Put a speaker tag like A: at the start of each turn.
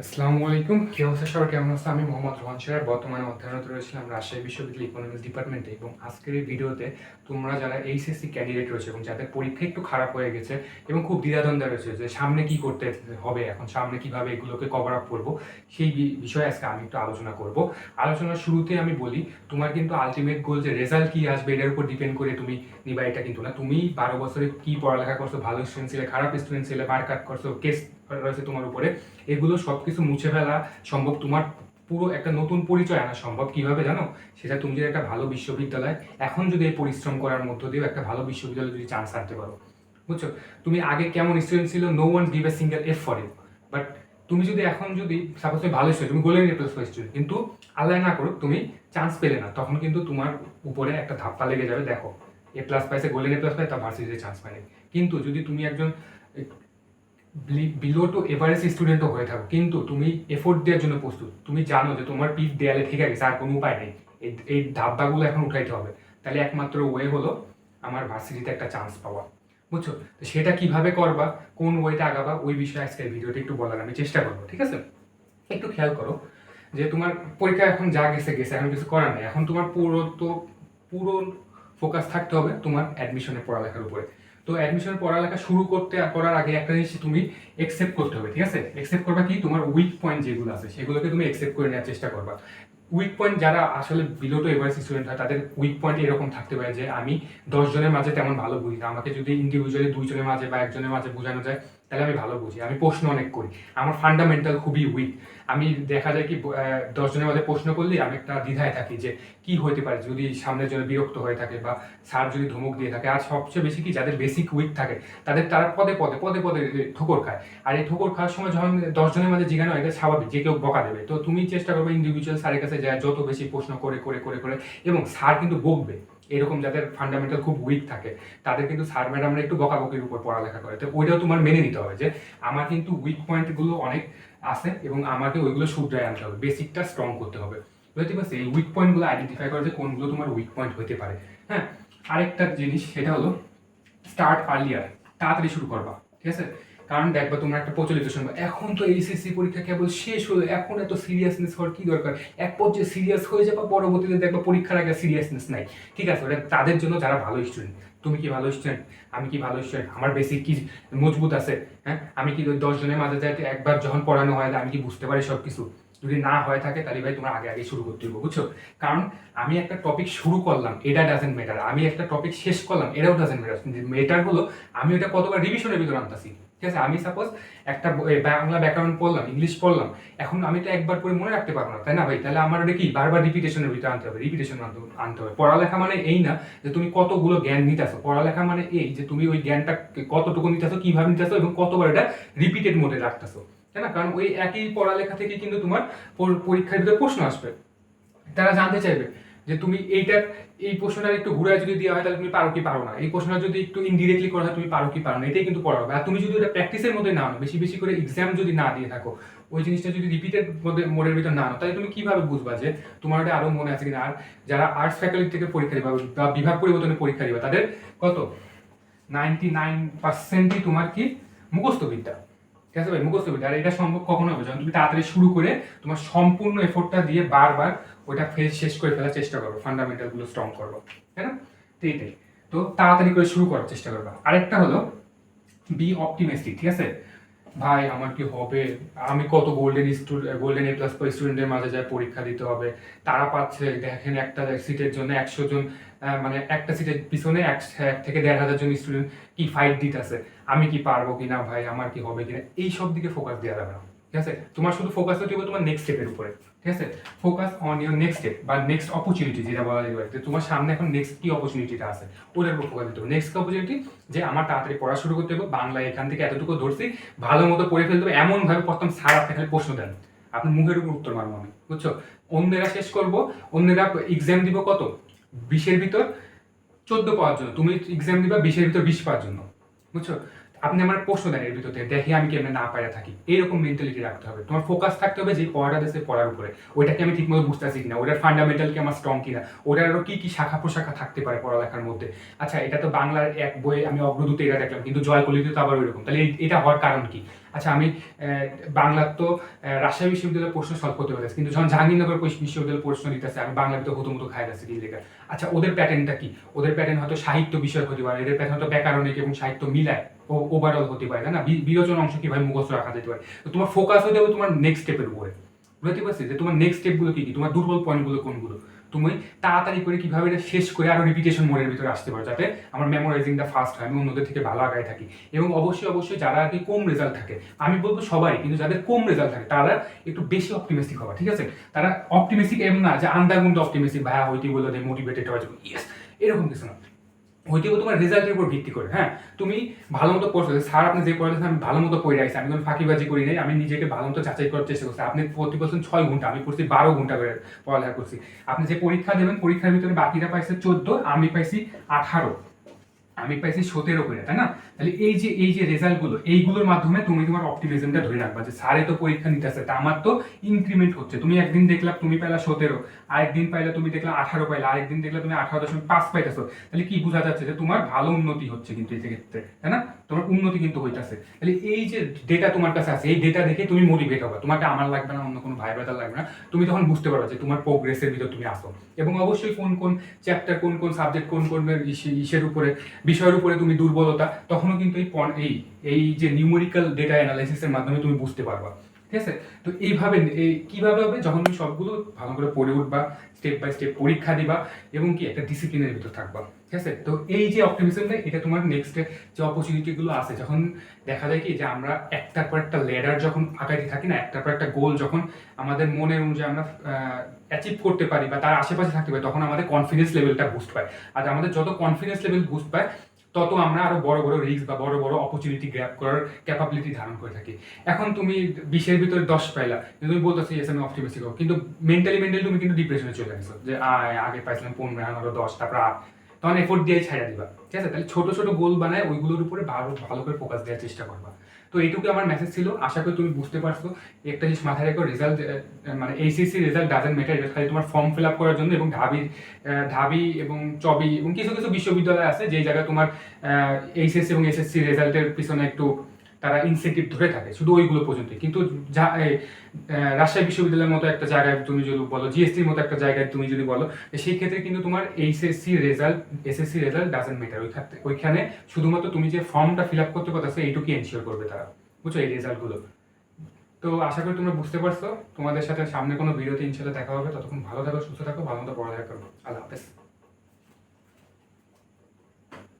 A: আসসালামু আলাইকুম। কি অবস্থা? কেমন আছে? আমি মোহাম্মদ রোহান শেয়ার বর্তমানে অধ্যয়নরত রয়েছিলাম রাজশাহী বিশ্ববিদ্যালয় ইকোনমিক্স ডিপার্টমেন্টে এবং আজকের এই ভিডিওতে তোমরা যারা এইচএসসি ক্যান্ডিডেট রয়েছে এবং যাদের পরীক্ষা একটু খারাপ হয়ে গেছে এবং খুব দ্বিধাদ্বন্দ্বে রয়েছে যে সামনে কি করতে হবে এখন, সামনে কীভাবে এগুলোকে কভার আপ করব, সেই বিষয়ে আজকে আমি একটু আলোচনা করব। আলোচনার শুরুতে আমি বলি, তোমার কিন্তু আলটিমেট গোল যে রেজাল্ট কি আসবে, এটার উপর ডিপেন্ড করে তুমি নিবা, এটা কিন্তু না। তুমি বারো বছরে কি পড়ালেখা করছ? ভালো স্টুডেন্ট ছিলে, খারাপ স্টুডেন্ট ছিলে মার কাট করছ কেস রয়েছে তোমার উপরে, এগুলো সবকিছু মুছে ফেলা সম্ভব, তোমার পুরো একটা নতুন পরিচয় আনা সম্ভব। কীভাবে জানো? সেটা তুমি যদি একটা ভালো বিশ্ববিদ্যালয়, এখন যদি এই পরিশ্রম করার মধ্য দিয়ে একটা ভালো বিশ্ববিদ্যালয়ে যদি চান্স আনতে পারো। বুঝছ? তুমি আগে কেমন স্টুডেন্ট ছিল no one give a single F for it but তুমি যদি এখন যদি সাপোজ তুমি ভালো স্টুডেন্ট তুমি গোল্ডেন এ প্লাস স্টুডেন্ট কিন্তু আল্লাহ না করুক, তুমি চান্স পেলে না, তখন কিন্তু তোমার উপরে একটা ধাপ্পা লেগে যাবে, দেখো। এ প্লাস পাইছে গোল্ডেন এ প্লাস পাই তা ভার্সিটিতে চান্স পায়নি। কিন্তু যদি তুমি একজন বিলো টু এভারেজ স্টুডেন্টও হয়ে থাকো। কিন্তু তুমি এফোর্ট দেওয়ার জন্য প্রস্তুত। তুমি জানো যে তোমার পিঠ দেয়ালে ঠিক আছে আর কোনো উপায় নেই। এই ধাব্বাগুলো এখন উঠাইতে হবে। তাহলে একমাত্র ওয়ে হলো আমার ভার্সিটিতে একটা চান্স পাওয়া। বুঝছ? তো সেটা কীভাবে করবা, কোন ওয়েটা আগাবা, ওই বিষয়ে আজকের ভিডিওটা একটু বলার আমি চেষ্টা করব, ঠিক আছে? একটু খেয়াল করো যে তোমার পরীক্ষা এখন যা গেছে গেছে, এখন কিছু করার নেই। এখন তোমার পুরো তো পুরো ফোকাস থাকতে হবে তোমার অ্যাডমিশনের পড়ালেখার উপরে। তো অ্যাডমিশন পড়ালেখা শুরু করতে করার আগে একটা জিনিস তুমি একসেপ্ট করতে হবে, ঠিক আছে? একসেপ্ট করবা কি? তোমার উইক পয়েন্ট যেগুলো আছে, সেগুলোকে তুমি একসেপ্ট করে নেওয়ার চেষ্টা করবা। উইক পয়েন্ট যারা আসলে বিলো টু এভারেজ স্টুডেন্ট হয়, তাদের উইক পয়েন্ট এরকম থাকতে পারে যে, আমি দশজনের মাঝে তেমন ভালো বুঝি না। আমাকে যদি ইন্ডিভিজুয়ালি দুইজনের মাঝে বা একজনের মাঝে বোঝানো যায় তাহলে আমি ভালো বুঝি, আমি প্রশ্ন অনেক করি। আমার ফান্ডামেন্টাল খুবই উইক আমি দেখা যায় কি দশজনের মাঝে প্রশ্ন করলেই আমি একটা দ্বিধায় থাকি যে কি হতে পারে যদি সামনের জন্য বিরক্ত হয়ে থাকে বা স্যার যদি ধমক দিয়ে থাকে। আর সবচেয়ে বেশি কি, যাদের বেসিক উইক থাকে, তাদের তারা পদে পদে পদে পদে ঠোকর খায়। আর এই ঠোকর খাওয়ার সময় যখন দশজনের মাঝে জিজ্ঞানো হয়, এটা স্বাভাবিক, যে কেউ বকা দেবে। তো তুমি চেষ্টা করবে ইন্ডিভিজুয়াল স্যারের কাছে যায়, যত বেশি প্রশ্ন করে করে করে করে, এবং স্যার কিন্তু বকবে। এরকম যাদের ফান্ডামেন্টাল খুব উইক থাকে, তাদের কিন্তু স্যার ম্যাডামরা একটু বকাবকির উপর পড়ালেখা করে। তো ওইটাও তোমার মেনে নিতে হবে যে, আমার কিন্তু উইক পয়েন্টগুলো অনেক আছে এবং আমাকে ওইগুলো শুধরায় আনতে হবে। বেসিকটা স্ট্রং করতে হবে। বুঝতে পারছি? এই উইক পয়েন্টগুলো আইডেন্টিফাই করে যে কোনগুলো তোমার উইক পয়েন্ট হতে পারে। হ্যাঁ আরেকটা জিনিস, সেটা হলো স্টার্ট আর্লিয়ার তাড়াতাড়ি শুরু করবা। ঠিক আছে? কারণ দেখবা তোমরা একটা প্রচলিত শুনবা এখন তো এইচএসসি পরীক্ষা কেবল শেষ হলো, এখন এত সিরিয়াসনেস হওয়ার কি দরকার? এক পর্যায়ে সিরিয়াস হয়ে যাবা, পরবর্তীতে দেখবা পরীক্ষার আগে সিরিয়াসনেস নাই। ঠিক আছে, ওটা তাদের জন্য যারা ভালো স্টুডেন্ট তুমি কি ভালো স্টুডেন্ট আমি কি ভালো স্টুডেন্ট আমার বেসিক কি মজবুত আছে? হ্যাঁ? আমি কি ওই দশ জনের মাঝে যাতে একবার যখন পড়ানো হয়, আমি কি বুঝতে পারি সব কিছু যদি না হয়ে থাকে, তাহলে ভাই তোমার আগে আগে শুরু করতে হবে বুঝছ? কারণ আমি একটা টপিক শুরু করলাম, এটা ডাজেন্ট ম্যাটার আমি একটা টপিক শেষ করলাম, এটাও ডাজেন্ট ম্যাটার মেটার হলো, আমি ওটা কতবার রিভিশনের ভিতরে আনতেছি। ঠিক আছে? আমি সাপোজ একটা বাংলা ব্যাকরণ পড়লাম ইংলিশ পড়লাম, এখন আমি তো একবার করে মনে রাখতে পারব না, তাই না ভাই? তাহলে আমার ওটা কি? বারবার রিপিটেশনের ভিতরে আনতে হবে রিপিটেশন আনতে হবে পড়ালেখা মানে এই না যে তুমি কতগুলো জ্ঞান নিতেছো। পড়ালেখা মানে এই যে তুমি ওই জ্ঞানটা কতটুকু নিতেছো, কীভাবে নিতেছো এবং কতবার এটা রিপিটেড মোডে রাখতেছো, তাই না? কারণ ওই একই পড়ালেখা থেকে কিন্তু তোমার পর- পরীক্ষার ভিতরে প্রশ্ন আসবে। তারা জানতে চাইবে। যে তুমি এইটার এই প্রশ্নটা একটু ঘুরে যদি দেওয়া হয়, তাহলে তুমি পারো কি পারো না। এই প্রশ্নটা যদি একটু ইনডিরেক্টলি করা হয়, তুমি পারো কি পারো না, এটাই কিন্তু পড়া হবে। আর তুমি যদি ওটা প্র্যাকটিসের মধ্যে না বেশি বেশি করে এক্সাম যদি না দিয়ে থাকো, ওই জিনিসটা যদি রিপিটেড মধ্যে মোডের ভিতর না তাহলে তুমি কীভাবে বুঝবা যে তোমার ওটা আরও মনে আছে কিনা? আর যারা আর্টস ফ্যাকাল্টি থেকে পরীক্ষা দিবা বা বিভাগ পরিবর্তনে পরীক্ষা দিবা, তাদের কত? নাইনটি নাইন পার্সেন্টই তোমার কি মুখস্থ বিদ্যা। ঠিক আছে ভাই? মুখস্থ বিদ্যা আর এটা সম্ভব কখনো হবে যখন তুমি তাড়াতাড়ি শুরু করে তোমার সম্পূর্ণ এফোর্টটা দিয়ে বারবার ওটা ফেস শেষ করে ফেলার চেষ্টা করব ফান্ডামেন্টালগুলো স্ট্রং করব। তাই না? তো এইটাই তো তাড়াতাড়ি করে শুরু করার চেষ্টা করবা। আরেকটা হলো বি অপটিমিস্টিক ঠিক আছে? ভাই, আমার কি হবে? আমি কত গোল্ডেন গোল্ডেন এ প্লাস স্টুডেন্টের মাঝে যায় পরীক্ষা দিতে হবে, তারা পাচ্ছে, দেখেন একটা সিটের জন্য একশো জন মানে একটা সিটের পিছনে এক থেকে দেড় হাজার জন স্টুডেন্ট কি ফাইট দিতেছে? আমি কি পারব কিনা ভাই? আমার কি হবে কিনা? এই সব দিকে ফোকাস দেওয়া যাবে না। ঠিক আছে? তোমার শুধু ফোকাস হতে হবে তোমার নেক্সট স্টেপের উপরে। ঠিক আছে? Focus on your next step বা নেক্সট অপরচুনিটি যেটা বলা যায় যে তোমার সামনে এখন নেক্সট কি অপরচুনিটিটা আছে? ওটার উপর ফোকাস দিতে হবে। নেক্সট অপরচুনিটি যে আমার তাড়াতাড়ি পড়া শুরু করতে হবে, বাংলা এখান থেকে এতটুকু ধরছি, ভালো মতো পড়ে ফেলতে হবে। এমনভাবে প্রথম স্যার আপনি খালি প্রশ্ন দেন। আপনি মুখের উপর উত্তর মারবো আমি। বুঝছ? অন্যেরা শেষ করব, অন্যেরা এক্সাম দিব কত? বিশের ভিতর চোদ্দ পাওয়ার জন্য। তুমি এক্সাম দিবা বিশের ভিতর বিশ পাওয়ার জন্য। বুঝছ? আপনি আমার প্রশ্ন দেন এর ভিতর থেকে দেখি আমি কেমনে না পারা থাকি। এইরকম মেন্টালিটি রাখতে হবে। তোমার ফোকাস থাকতে হবে যে পড়াটা দেশে পড়ার উপরে। ওইটাকে আমি ঠিকমতো বুঝতে পারছি কিনা, ওটার ফান্ডামেন্টাল কি আমার স্ট্রং কিনা, ওটার আরও কি কি শাখা প্রশাখা থাকতে পারে পড়ালেখার মধ্যে। আচ্ছা এটা তো বাংলার এক বই, আমি অগ্রদূতে এটা দেখলাম, কিন্তু জয় কলিতে তো আবার ওইরকম। তাহলে এটা হওয়ার কারণ কি? আচ্ছা আমি বাংলার তো রাজশাহী বিশ্ববিদ্যালয়ের প্রশ্ন সলভ করতে পারতেছি, কিন্তু যখন জাহাঙ্গীরনগর বিশ্ববিদ্যালয়ের প্রশ্ন দিতেছে, আমি বাংলা ভিতরে হতো মতো খাই যাচ্ছি লেখা। আচ্ছা ওদের প্যাটার্নটা কি? ওদের প্যাটার্ন হয়তো সাহিত্য বিষয় হতে পারে, এদের প্যাটার্ন হয়তো ব্যাকরণিক এবং সাহিত্য মিলায়। ওভারঅল হতে পারে না? বিরোচন অংশ কীভাবে মুখস্থ রাখা যেতে পারে? তো তোমার ফোকাস হতে হবে তোমার নেক্সট স্টেপের উপরে। বুঝতে পারছি? যে তোমার নেক্সট স্টেপগুলো কি কি? তোমার দুর্বল পয়েন্টগুলো কোনগুলো? তুমি তাড়াতাড়ি করে কীভাবে এটা শেষ করে আরও রিপিটেশন মোডের ভিতরে আসতে পারো, যাতে আমার মেমোরাইজিংটা ফাস্ট হয়, আমি অন্যদের থেকে ভালো আগায় থাকি। এবং অবশ্যই অবশ্যই যারা আর কি কম রেজাল্ট থাকে, আমি বলব সবাই, কিন্তু যাদের কম রেজাল্ট থাকে, তারা একটু বেশি অপটিমিস্টিক হওয়া ঠিক আছে? তারা অপটিমিস্টিক এমন না যে আন্দাগুন্দ অপটিমিস্টিক ভাইয়া হইতে বলে মোটিভেটেড জন্য। ইয়েস এরকম কিছু না। হইতেও তোমার রেজাল্টের উপর ভিত্তি করে হ্যাঁ? তুমি ভালো মতো পড়ছো স্যার আপনি যে পড়ালেছেন আমি ভালো মতো পড়ে রাখছি আমি কোনো ফাঁকিবাজি করি নাই, আমি নিজেকে ভালো মতো যাচাই করার চেষ্টা করছি। আপনি প্রতি বছর ছয় ঘণ্টা, আমি পড়ছি বারো ঘণ্টা করে পড়ালেখা করছি। আপনি যে পরীক্ষা দেবেন, পরীক্ষার ভিতরে বাকিরা পাইছে চোদ্দ, আমি পাইছি আঠারো। আমি পাইছি সতেরো করে, তাই না? তাহলে এই যে এই যে রেজাল্টগুলো এইগুলোর মাধ্যমে তুমি তোমার অপটিমিজমটা ধরে রাখবা যে স্যারে তো পরীক্ষা নিতে আসে তা আমার তো ইনক্রিমেন্ট হচ্ছে। তুমি একদিন দেখলাম তুমি পাইলা সতেরো, আরেকদিন পাইলে তুমি দেখলাম আঠারো পাইলা, আরেকদিন দেখলে তুমি আঠারো দশমিক পাঁচ পাইতেছো। তাহলে কি বোঝা যাচ্ছে যে তোমার ভালো উন্নতি হচ্ছে কিন্তু এই ক্ষেত্রে, তাই না? তোমার উন্নতি কিন্তু হইতাছে। তাহলে এই যে ডেটা তোমার কাছে আছে, এই ডেটা দেখে তুমি মোটিভেট হবে। তোমারটা আমার লাগবে না, অন্য কোনো ভাই ব্রাদার লাগবে না। তুমি তখন বুঝতে পারবে যে তোমার প্রোগ্রেসের ভিতর তুমি আসো এবং অবশ্যই কোন কোন চ্যাপ্টার কোন কোন সাবজেক্ট কোন কোন ইসের উপরে, বিষয়ের উপরে তুমি দুর্বলতা, তখনও কিন্তু এই এই এই যে নিউমেরিক্যাল ডেটা অ্যানালাইসিসের মাধ্যমে তুমি বুঝতে পারবা। ঠিক আছে? তো এইভাবে, এই কীভাবে হবে? যখন তুমি সবগুলো ভালো করে পড়ে উঠবা স্টেপ বাই স্টেপ পরীক্ষা দিবা, এবং কি একটা ডিসিপ্লিনের ভিতর থাকবা। ঠিক আছে? তো এই যে অপটিমিজমটা এটা তোমার নেক্সট যে অপরচুনিটিগুলো আছে যখন দেখা যায় কি যে আমরা একটার পর একটা লেডার যখন আগাইতে থাকি না, একটার পর একটা গোল যখন আমাদের মনের অনুযায়ী আমরা অ্যাচিভ করতে পারি বা তার আশেপাশে থাকতে পারি, তখন আমাদের কনফিডেন্স লেভেলটা বুস্ট পায়। আর আমাদের যত কনফিডেন্স লেভেল বুস্ট পায়, তত আমরা আরও বড় বড় রিস্ক বা বড় বড় অপরচুনিটি গ্র্যাপ করার ক্যাপাবিলিটি ধারণ করে থাকি। এখন তুমি বিশের ভিতরে দশ পাইলা তুমি বলতেছি এস আমি অপটিমিস্টিক কিন্তু মেন্টালি মেন্টালি তুমি কিন্তু ডিপ্রেশনে চলে গেছো, যে আগে পাইছিলাম পনেরো দশ, তারপর আট। তখন এফোর্ট দিয়ে ছাড়া দিবা। ঠিক আছে? তাহলে ছোট ছোট গোল বানায় ওইগুলোর উপরে ভালো ভালো করে ফোকাস দেওয়ার চেষ্টা করবা। তো এইটুকু আমার মেসেজ ছিল। আশা করি তুমি বুঝতে পারছ। একটা জিনিস মাথায় রেখো রেজাল্ট মানে এইচএসসি রেজাল্ট ডাজেন্ট ম্যাটার এটা খালি তোমার ফর্ম ফিল আপ করার জন্য এবং ঢাবির ঢাবি এবং চবি এবং কিছু কিছু বিশ্ববিদ্যালয় আছে যেই জায়গায় তোমার এইচএসসি এবং এসএসসি রেজাল্টের পিছনে একটু তারা ইনসেন্টিভ ধরে থাকে, শুধু ওইগুলো পর্যন্ত কিন্তু যা রাজশাহী বিশ্ববিদ্যালয়ের মতো একটা জায়গায় তুমি যদি বলো জিএসটির মতো একটা জায়গায় তুমি যদি বলো সেই ক্ষেত্রে কিন্তু তোমার HSC result SSC result doesn't matter ওইখানে ওইখানে শুধুমাত্র তুমি যে ফর্মটা ফিল আপ করতে পারছ এইটুকু এনশিওর করবে তারা। বুঝছ? এই রেজাল্টগুলো তো আশা করি তোমরা বুঝতে পারছ। তোমাদের সাথে সামনে কোনো ভিডিওতে ইনশাল্লাহ দেখা হবে। ততক্ষণ ভালো থাকো, সুস্থ থাকো, ভালো মতো পড়ালেখা করো। আল্লাহ হাফেজ।